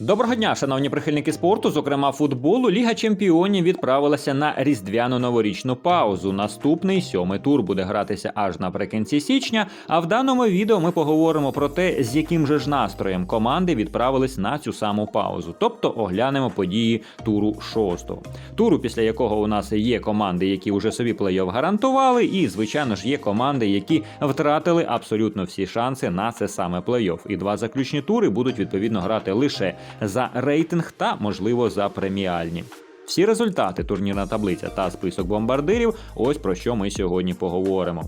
Доброго дня, шановні прихильники спорту, зокрема футболу. Ліга чемпіонів відправилася на різдвяну новорічну паузу. Наступний сьомий тур буде гратися аж наприкінці січня. А в даному відео ми поговоримо про те, з яким же ж настроєм команди відправились на цю саму паузу. Тобто оглянемо події туру шостого. Туру, після якого у нас є команди, які вже собі плей-офф гарантували, і звичайно ж є команди, які втратили абсолютно всі шанси на це саме плей-офф. І два заключні тури будуть відповідно грати лише за рейтинг та, можливо, за преміальні. Всі результати, турнірна таблиця та список бомбардирів ось про що ми сьогодні поговоримо.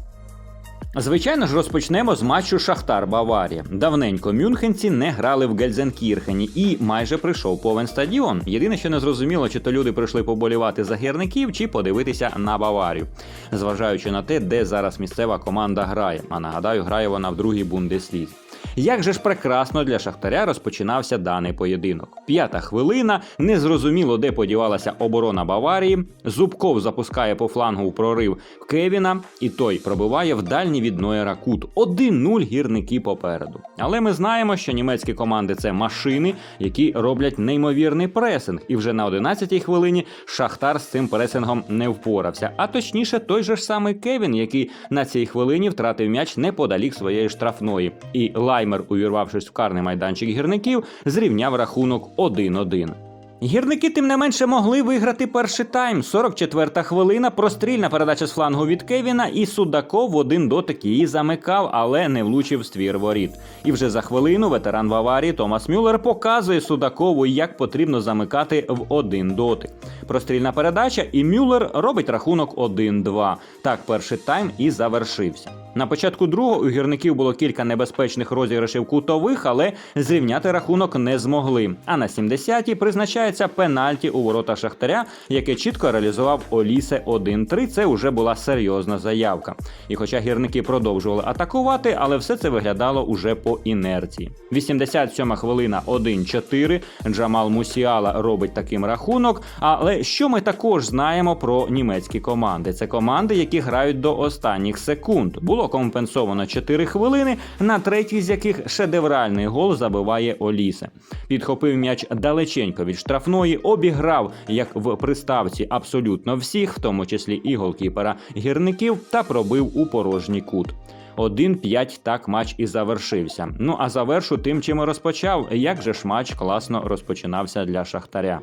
Звичайно ж, розпочнемо з матчу Шахтар Баварія. Давненько мюнхенці не грали в Гельзенкірхені і майже прийшов повен стадіон. Єдине, що не зрозуміло, чи то люди прийшли поболівати за гірників, чи подивитися на Баварію, зважаючи на те, де зараз місцева команда грає. А нагадаю, грає вона в другій бундеслізі. Як же ж прекрасно для Шахтаря розпочинався даний поєдинок. П'ята хвилина, незрозуміло, де подівалася оборона Баварії. Зубков запускає по флангу в прорив Кевіна, і той пробиває в дальній від Нойера кут. 1-0 гірники попереду. Але ми знаємо, що німецькі команди це машини, які роблять неймовірний пресинг. І вже на 11-й хвилині Шахтар з цим пресингом не впорався. А точніше, той же ж самий Кевін, який на цій хвилині втратив м'яч неподалік своєї штрафної. І Лаймер, увірвавшись в карний майданчик гірників, зрівняв рахунок 1-1. Гірники тим не менше могли виграти перший тайм. 44-та хвилина, прострільна передача з флангу від Кевіна, і Судаков в один дотик її замикав, але не влучив в ствір воріт. І вже за хвилину ветеран Баварії Томас Мюллер показує Судакову, як потрібно замикати в один дотик. Прострільна передача, і Мюллер робить рахунок 1-2. Так перший тайм і завершився. На початку другого у гірників було кілька небезпечних розіграшів кутових, але зрівняти рахунок не змогли. А на 70-й призначається пенальті у ворота Шахтаря, яке чітко реалізував Олісе 1-3. Це вже була серйозна заявка. І хоча гірники продовжували атакувати, але все це виглядало уже по інерції. 87 хвилина 1-4. Джамал Мусіала робить таким рахунок. Але що ми також знаємо про німецькі команди? Це команди, які грають до останніх секунд. Було компенсовано 4 хвилини, на третій з яких шедевральний гол забиває Олісе. Підхопив м'яч далеченько від штрафної, обіграв як в приставці абсолютно всіх, в тому числі і голкіпера гірників, та пробив у порожній кут. 1-5 так матч і завершився. Ну а завершу тим, чим і розпочав. Як же ж матч класно розпочинався для Шахтаря.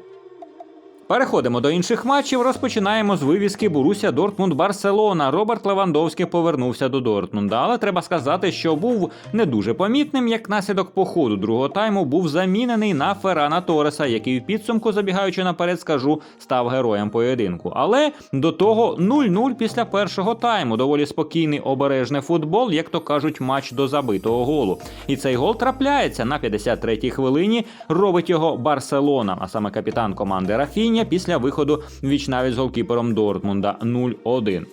Переходимо до інших матчів. Розпочинаємо з вивіски Боруся Дортмунд Барселона. Роберт Левандовський повернувся до Дортмунда, але треба сказати, що був не дуже помітним, як наслідок походу другого тайму був замінений на Феррана Тореса, який в підсумку, забігаючи наперед, скажу, став героєм поєдинку. Але до того 0-0 після першого тайму. Доволі спокійний обережний футбол, як то кажуть, матч до забитого голу. І цей гол трапляється на 53-й хвилині. Робить його Барселона, а саме капітан команди Рафіня після виходу вічнаві з голкіпером Дортмунда 0-1.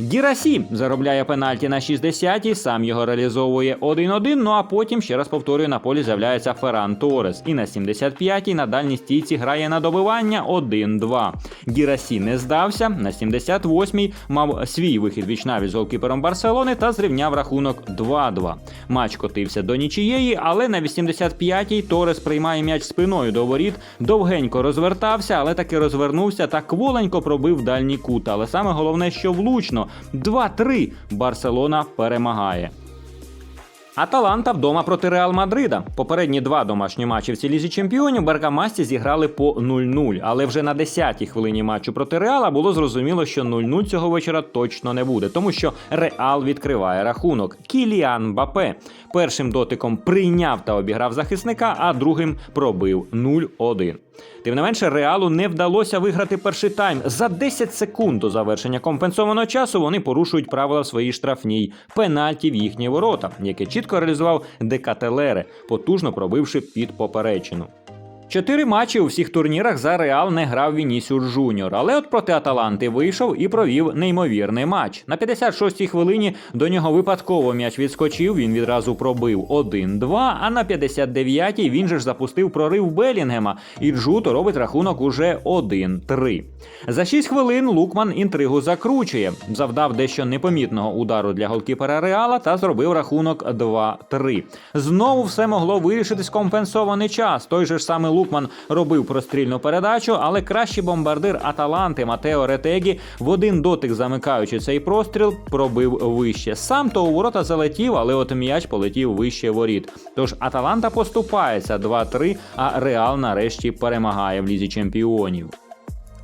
Гірасі заробляє пенальті на 60-й, сам його реалізовує 1-1, ну а потім, ще раз повторюю, на полі з'являється Ферран Торес. І на 75-й на дальній стійці грає на добивання 1-2. Гірасі не здався, на 78-й мав свій вихід вічнавість з голкіпером Барселони та зрівняв рахунок 2-2. Матч котився до нічієї, але на 85-й Торес приймає м'яч спиною до воріт, довгенько розвертався, але таки розвернувся та кволенько пробив дальній кут. Але саме головне, що влучно. 2-3 Барселона перемагає. Аталанта вдома проти Реал Мадрида. Попередні два домашні матчі в цій лізі чемпіонів Бергамасті зіграли по 0-0. Але вже на 10-й хвилині матчу проти Реала було зрозуміло, що 0-0 цього вечора точно не буде, тому що Реал відкриває рахунок. Кіліан Бапе першим дотиком прийняв та обіграв захисника, а другим пробив 0-1. Тим не менше, реалу не вдалося виграти перший тайм. За 10 секунд до завершення компенсованого часу вони порушують правила в своїй штрафній пенальті в їхні ворота, яке чітко реалізував Декателере, потужно пробивши під поперечину. Чотири матчі у всіх турнірах за Реал не грав Вінісіус Жуніор, але от проти Аталанти вийшов і провів неймовірний матч. На 56-й хвилині до нього випадково м'яч відскочив. Він відразу пробив 1-2, А на 59-й він же ж запустив прорив Белінгема, і Джуто робить рахунок уже 1-3. За 6 хвилин Лукман інтригу закручує, завдав дещо непомітного удару для голкіпера Реала та зробив рахунок 2-3. Знову все могло вирішитись компенсований час. Той же ж самий Лукман робив прострільну передачу, але кращий бомбардир Аталанти Матео Ретегі в один дотик замикаючи цей простріл, пробив вище. Сам то у ворота залетів, але от м'яч полетів вище воріт. Тож Аталанта поступається 2-3, а Реал нарешті перемагає в лізі чемпіонів.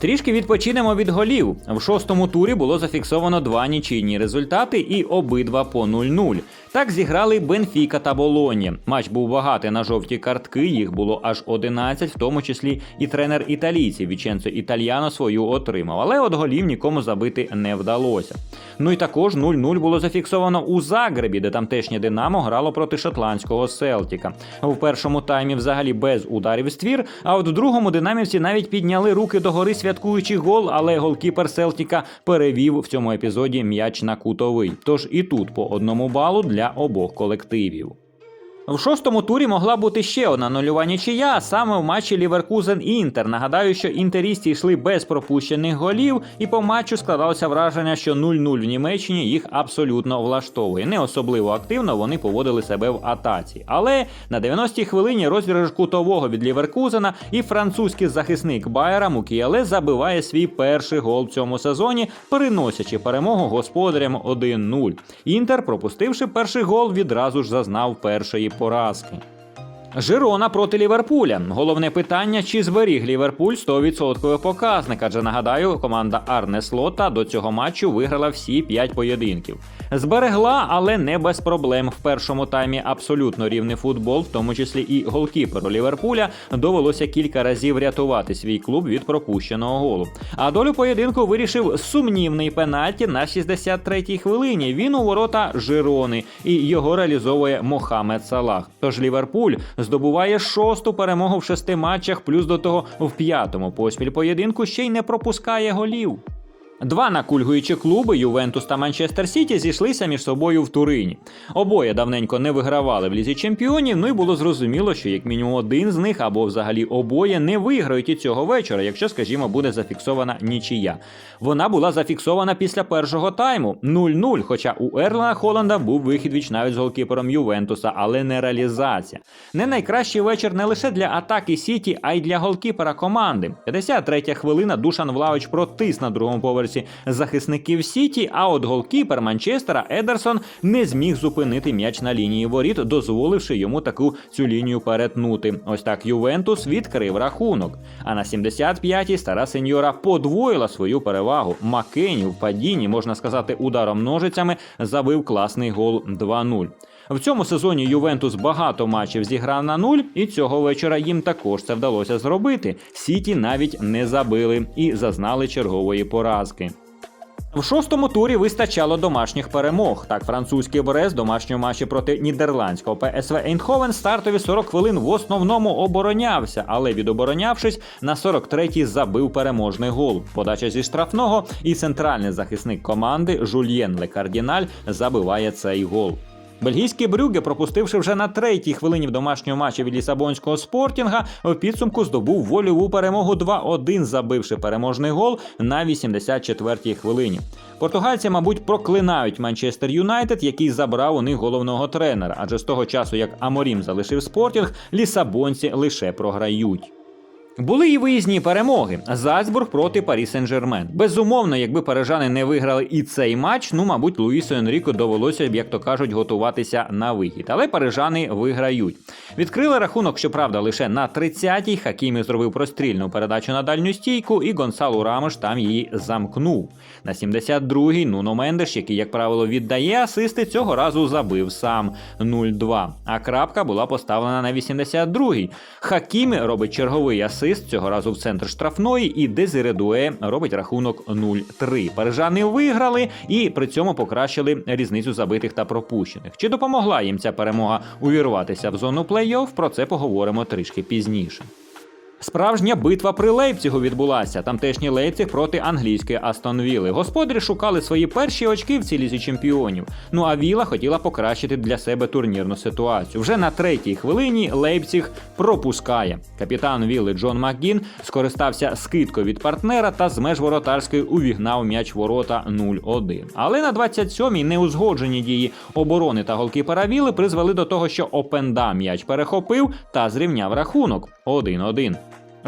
Трішки відпочинемо від голів. В шостому турі було зафіксовано два нічийні результати і обидва по 0-0. Так зіграли Бенфіка та Болоні. Матч був багатий на жовті картки, їх було аж 11, в тому числі і тренер італійців Віченцо Італьяно свою отримав. Але от голів нікому забити не вдалося. Ну і також 0-0 було зафіксовано у Загребі, де тамтешнє Динамо грало проти шотландського Селтіка. В першому таймі взагалі без ударів ствір, а от в другому динамівці навіть підняли руки догори святкуючи гол, але голкіпер Селтіка перевів в цьому епізоді м'яч на кутовий. Тож і тут по одному балу для обох колективів. В шостому турі могла бути ще одна нульова нічия, а саме в матчі Ліверкузен Інтер. Нагадаю, що інтерісти йшли без пропущених голів, і по матчу складалося враження, що 0-0 в Німеччині їх абсолютно влаштовує. Не особливо активно вони поводили себе в атаці. Але на 90-й хвилині розіграш кутового від Ліверкузена і французький захисник Байера Мукіяле забиває свій перший гол в цьому сезоні, переносячи перемогу господарям 1-0. Інтер, пропустивши перший гол, відразу ж зазнав першої поразки. Жирона проти Ліверпуля. Головне питання: чи зберіг Ліверпуль 100% показник? Адже нагадаю, команда Арне Слота до цього матчу виграла всі 5 поєдинків. Зберегла, але не без проблем. В першому таймі абсолютно рівний футбол, в тому числі і голкіперу Ліверпуля, довелося кілька разів рятувати свій клуб від пропущеного голу. А долю поєдинку вирішив сумнівний пенальті на 63-й хвилині. Він у ворота Жирони і його реалізовує Мохамед Салах. Тож Ліверпуль здобуває шосту перемогу в шести матчах, плюс до того в п'ятому поспіль поєдинку ще й не пропускає голів. Два накульгуючі клуби Ювентус та Манчестер Сіті зійшлися між собою в Турині. Обоє давненько не вигравали в лізі чемпіонів. Ну і було зрозуміло, що як мінімум один з них або взагалі обоє не виграють і цього вечора, якщо, скажімо, буде зафіксована нічия. Вона була зафіксована після першого тайму 0-0, Хоча у Ерлана Холланда був вихід віч навіть з голкіпером Ювентуса, але не реалізація. Не найкращий вечір не лише для атаки Сіті, а й для голкіпера команди. 53 хвилина Душан Влавич протис на другому поверсі захисників Сіті. А от голкіпер Манчестера Едерсон не зміг зупинити м'яч на лінії воріт, дозволивши йому таку цю лінію перетнути. Ось так Ювентус відкрив рахунок. А на 75-й стара сеньора подвоїла свою перевагу. Макені в падінні, можна сказати, ударом ножицями забив класний гол 2-0. В цьому сезоні Ювентус багато матчів зіграв на нуль, і цього вечора їм також це вдалося зробити. Сіті навіть не забили і зазнали чергової поразки. В шостому турі вистачало домашніх перемог. Так, французький в домашньому матчі проти нідерландського ПСВ Ейнховен стартові 40 хвилин в основному оборонявся, але відоборонявшись, на 43-й забив переможний гол. Подача зі штрафного, і центральний захисник команди Жульєн Лекардіналь забиває цей гол. Бельгійський Брюге, пропустивши вже на третій хвилині в домашньому матчі від Лісабонського спортінга, в підсумку здобув вольову перемогу 2-1, забивши переможний гол на 84-й хвилині. Португальці, мабуть, проклинають Манчестер Юнайтед, який забрав у них головного тренера, адже з того часу, як Аморім залишив спортінг, лісабонці лише програють. Були і виїзні перемоги. Зальцбург проти Парі Сен-Жермен. Безумовно, якби парижани не виграли і цей матч, ну мабуть, Луїсу Енріко довелося б, як то кажуть, готуватися на вихід. Але парижани виграють. Відкрили рахунок, щоправда, лише на 30-й. Хакімі зробив прострільну передачу на дальню стійку, і Гонсалу Рамош там її замкнув. На 72-й Нуно Мендеш, який, як правило, віддає асисти, цього разу забив сам 0-2. А крапка була поставлена на 82-й. Хакімі робить черговий асист, цього разу в центр штрафної, і Дезіредуе робить рахунок 0-3. Парижани виграли і при цьому покращили різницю забитих та пропущених. Чи допомогла їм ця перемога увірватися в зону плей-офф? Про це поговоримо трішки пізніше. Справжня битва при Лейпцігу відбулася. Тамтешній Лейпціг проти англійської Астон Вілли. Господарі шукали свої перші очки в цій лізі чемпіонів. Ну а Віла хотіла покращити для себе турнірну ситуацію. Вже на третій хвилині Лейпціг пропускає. Капітан Вілли Джон Макгін скористався скидкою від партнера та з меж воротарської увігнав м'яч ворота 0-1. Але на 27-й неузгоджені дії оборони та голкіпера Вілли призвели до того, що Опенда м'яч перехопив та зрівняв рахунок 1-1.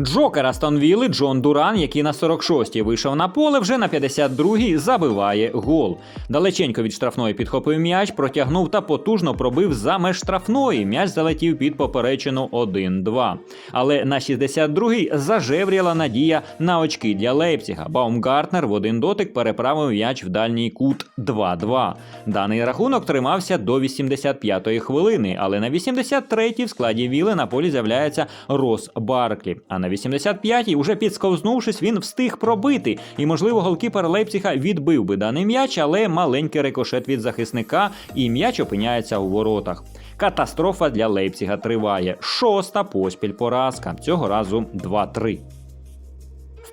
Джокер Астон Вілли Джон Дуран, який на 46-й вийшов на поле, вже на 52-й забиває гол. Далеченько від штрафної підхопив м'яч, протягнув та потужно пробив за меж штрафної. М'яч залетів під поперечину 1-2. Але на 62-й зажевріла надія на очки для Лейпціга. Баумгартнер в один дотик переправив м'яч в дальній кут 2-2. Даний рахунок тримався до 85-ї хвилини, але на 83-й в складі Віли на полі з'являється Рос Барклі. А на 85-й, уже підсковзнувшись, він встиг пробити. І, можливо, голкіпер Лейпціга відбив би даний м'яч, але маленький рикошет від захисника, і м'яч опиняється у воротах. Катастрофа для Лейпціга триває. Шоста поспіль поразка. Цього разу 2-3.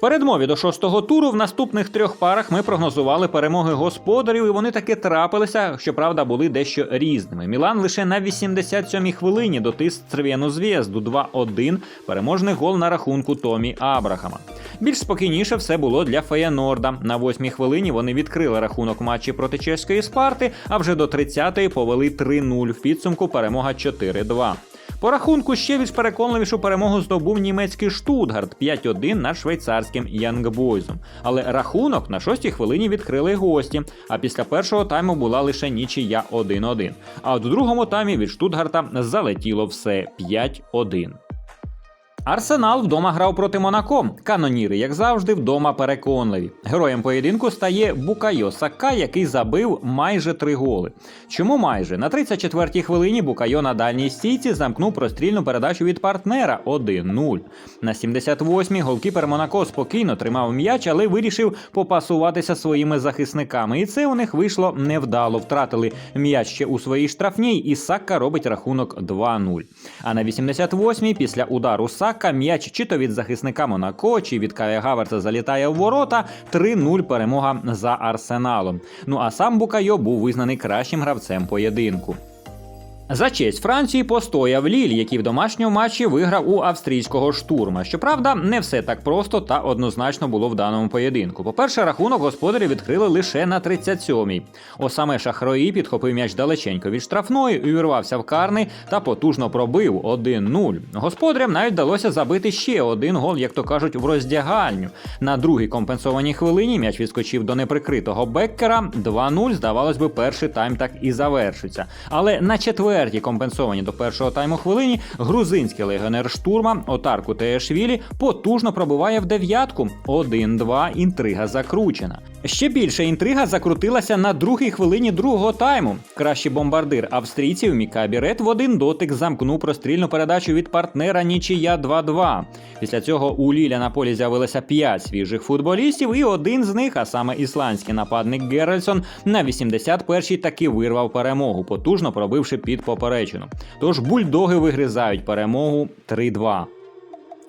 Передмові до шостого туру в наступних трьох парах ми прогнозували перемоги господарів, і вони таки трапилися, щоправда, були дещо різними. Мілан лише на 87-й хвилині дотис Церв'яну зв'язду 2-1, переможний гол на рахунку Томі Абрахама. Більш спокійніше все було для Феєнорда. На восьмій хвилині вони відкрили рахунок матчі проти чеської Спарти, а вже до 30-ї повели 3-0 в підсумку перемога 4-2. По рахунку ще більш переконливішу перемогу здобув німецький Штутгарт 5-1 над швейцарським Янгбойзом. Але рахунок на шостій хвилині відкрили гості. А після першого тайму була лише нічия 1-1. А от у другому таймі від Штутгарта залетіло все 5-1. Арсенал вдома грав проти Монако. Каноніри, як завжди, вдома переконливі. Героєм поєдинку стає Букайо Сака, який забив майже три голи. Чому майже? На 34-й хвилині Букайо на дальній стійці замкнув прострільну передачу від партнера 1-0. На 78-й голкіпер Монако спокійно тримав м'яч, але вирішив попасуватися своїми захисниками. І це у них вийшло невдало. Втратили м'яч ще у своїй штрафній, і Сакка робить рахунок 2-0. А на 88-й після удару Сакка Сака м'яч чи то від захисника Монако, чи від Кая Гаверса залітає в ворота. 3-0 перемога за арсеналом. Ну а сам Букайо був визнаний кращим гравцем поєдинку. За честь Франції постояв Ліль, який в домашньому матчі виграв у австрійського штурма. Щоправда, не все так просто та однозначно було в даному поєдинку. По-перше, рахунок господарі відкрили лише на 37-й. Осаме Шахрої підхопив м'яч далеченько від штрафної, увірвався в карний та потужно пробив 1-0. Господарям навіть вдалося забити ще один гол, як то кажуть, в роздягальню. На другій компенсованій хвилині м'яч відскочив до неприкритого Беккера. 2-0, здавалось би, перший тайм так і завершиться. Але на четвертій четвертій компенсовані до першого тайму хвилині грузинський легіонер штурма Отарку Теешвілі потужно пробиває в дев'ятку. 1-2 інтрига закручена. Ще більше інтрига закрутилася на другій хвилині другого тайму. Кращий бомбардир австрійців Міка Бірет в один дотик замкнув прострільну передачу від партнера Нічия 2-2. Після цього у Ліля на полі з'явилося 5 свіжих футболістів, і один з них, а саме ісландський нападник Геральсон, на 81-й таки вирвав перемогу, потужно пробивши під поперечину. Тож бульдоги вигризають перемогу 3-2.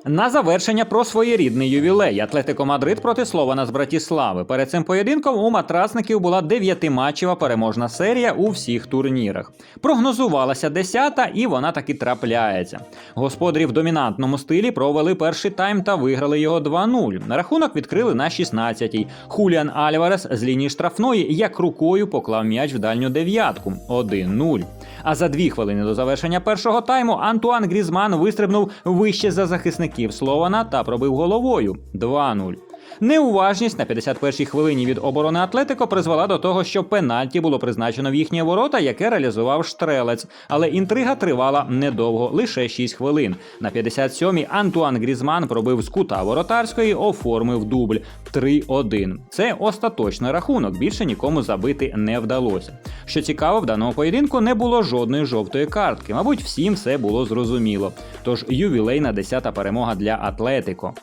На завершення про своєрідний ювілей Атлетико Мадрид проти Слована з Братіслави. Перед цим поєдинком у матрасників була дев'ятиматчева переможна серія у всіх турнірах. Прогнозувалася десята, і вона таки трапляється. Господарі в домінантному стилі провели перший тайм та виграли його 2-0. Рахунок відкрили на 16-й. Хуліан Альварес з лінії штрафної як рукою поклав м'яч в дальню дев'ятку 1-0. А за дві хвилини до завершення першого тайму Антуан Грізман вистрибнув вище за захисників Слована та пробив головою 2-0. Неуважність на 51-й хвилині від оборони Атлетико призвела до того, що пенальті було призначено в їхні ворота, яке реалізував штрелець. Але інтрига тривала недовго, лише 6 хвилин. На 57-й Антуан Грізман пробив з кута воротарської, оформив дубль 3-1. Це остаточний рахунок. Більше нікому забити не вдалося. Що цікаво, в даному поєдинку не було жодної жовтої картки. Мабуть, всім все було зрозуміло. Тож ювілейна 10-та перемога для Атлетико.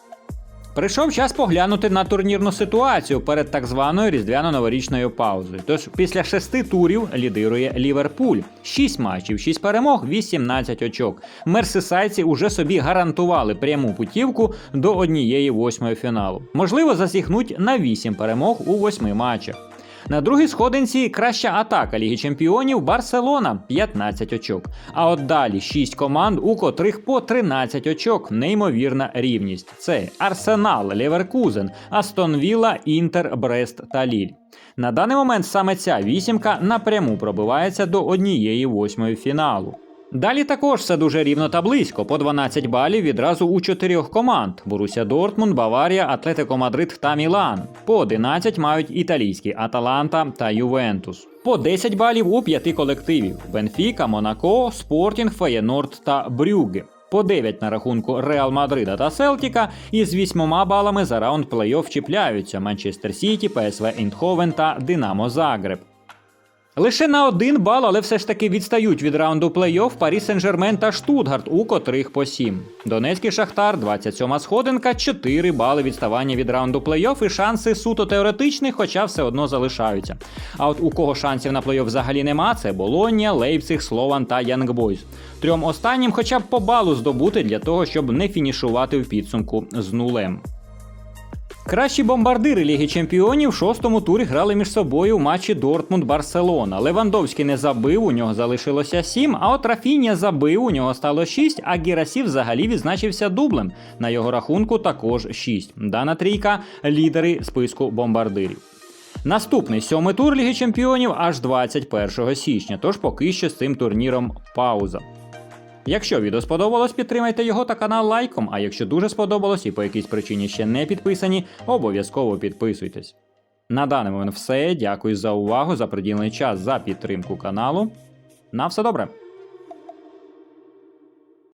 Прийшов час поглянути на турнірну ситуацію перед так званою різдвяно-новорічною паузою. Тож після шести турів лідирує Ліверпуль. Шість матчів, шість перемог, 18 очок. Мерсисайці уже собі гарантували пряму путівку до однієї восьмої фіналу. Можливо, засігнуть на вісім перемог у восьми матчах. На другій сходинці краща атака Ліги Чемпіонів Барселона 15 очок. А от далі 6 команд, у котрих по 13 очок. Неймовірна рівність. Це Арсенал, Леверкузен, Астон Вілла, Інтер, Брест та Ліль. На даний момент саме ця вісімка напряму пробивається до однієї восьмої фіналу. Далі також все дуже рівно та близько, по 12 балів відразу у чотирьох команд: Боруся Дортмунд, Баварія, Атлетико Мадрид та Мілан. По 11 мають італійські Аталанта та Ювентус. По 10 балів у п'яти колективів: Бенфіка, Монако, Спортінг, Феєнорд та Брюгге. По 9 на рахунку Реал Мадрида та Селтіка і з 8 балами за раунд плей-офф чіпляються Манчестер Сіті, ПСВ Індховен та Динамо Загреб. Лише на один бал, але все ж таки відстають від раунду плей-офф Парі Сен-Жермен та Штутгарт, у котрих по 7. Донецький Шахтар, 27 сходинка, 4 бали відставання від раунду плей-офф і шанси суто теоретичні, хоча все одно залишаються. А от у кого шансів на плей-офф взагалі нема, це Болоння, Лейпциг, Слован та Янгбойз. Трьом останнім хоча б по балу здобути для того, щоб не фінішувати в підсумку з нулем. Кращі бомбардири Ліги Чемпіонів в шостому турі грали між собою у матчі Дортмунд-Барселона. Левандовський не забив, у нього залишилося 7, а от Рафіння забив, у нього стало 6, а Герасів взагалі відзначився дублем. На його рахунку також 6. Дана трійка лідери списку бомбардирів. Наступний сьомий тур Ліги Чемпіонів аж 21 січня, тож поки що з цим турніром пауза. Якщо відео сподобалось, підтримайте його та канал лайком. А якщо дуже сподобалось і по якійсь причині ще не підписані, обов'язково підписуйтесь. На даний момент все. Дякую за увагу, за приділений час, за підтримку каналу. На все добре!